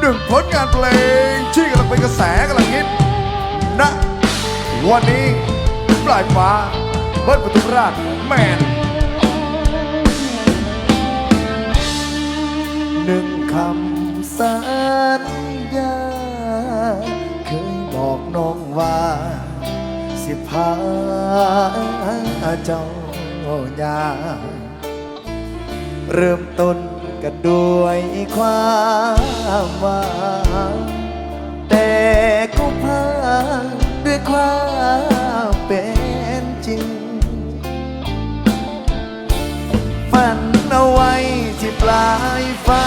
หนึ่งผลงานเพลงที่กำลังเป็นกระแสกำลังฮิตณวันนี้ปลายฟ้าเบิร์ดปทุมราชแมนหนึ่งคำสัญญา เคยบอกน้องว่า สิพาเจ้ายาเริ่มต้น กันด้วยความหวังแต่ก็พาด้วยความเป็นจริง ฝันเอาไว้ที่ปลายฟ้า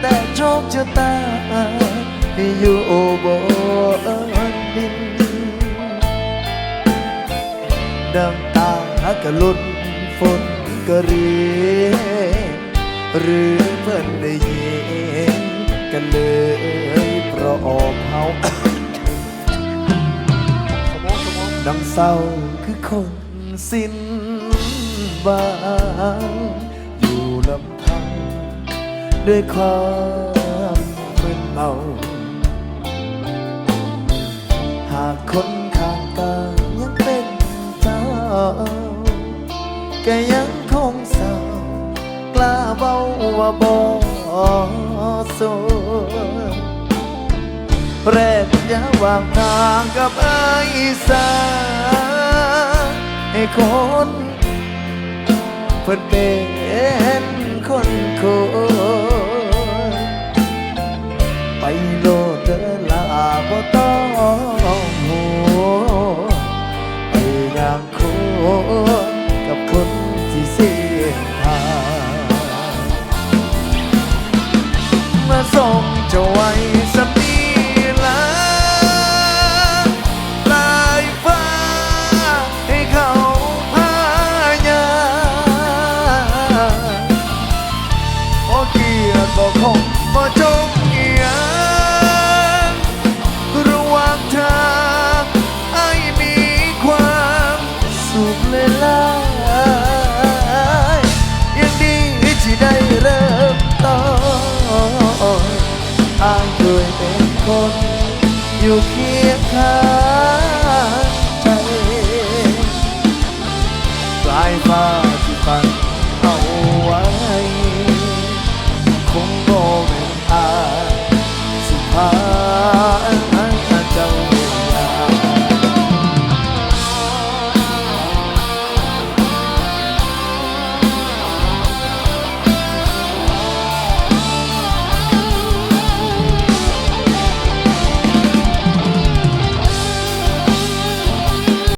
แต่โชคชะตาอยู่บนดินน้ำตากะลุนฝนกะรี หรือเพิ่นได้ยินกันเลยเพราะออกเฮาดังเศร้าคือคนสิ้นหวังอยู่ลำพังด้วยความมึนเมา หากคนข้างกายยังเป็นเจ้าแกยัง ว่าบ่โสดแรกยาวางทางกับไอ้สาให้คนเพิ่นเป็นคนโคไปโลดเดินลาบ่ต้องหัวไปอย่างคนกับคนที่เสียทาง คงบ่จงเอียงระหว่างทางไอ้มีความสุขเลยล่ะยังดีที่ได้เริ่มต้นอายเคยเป็นคนอยู่เคียงข้างใจปลายฟ้า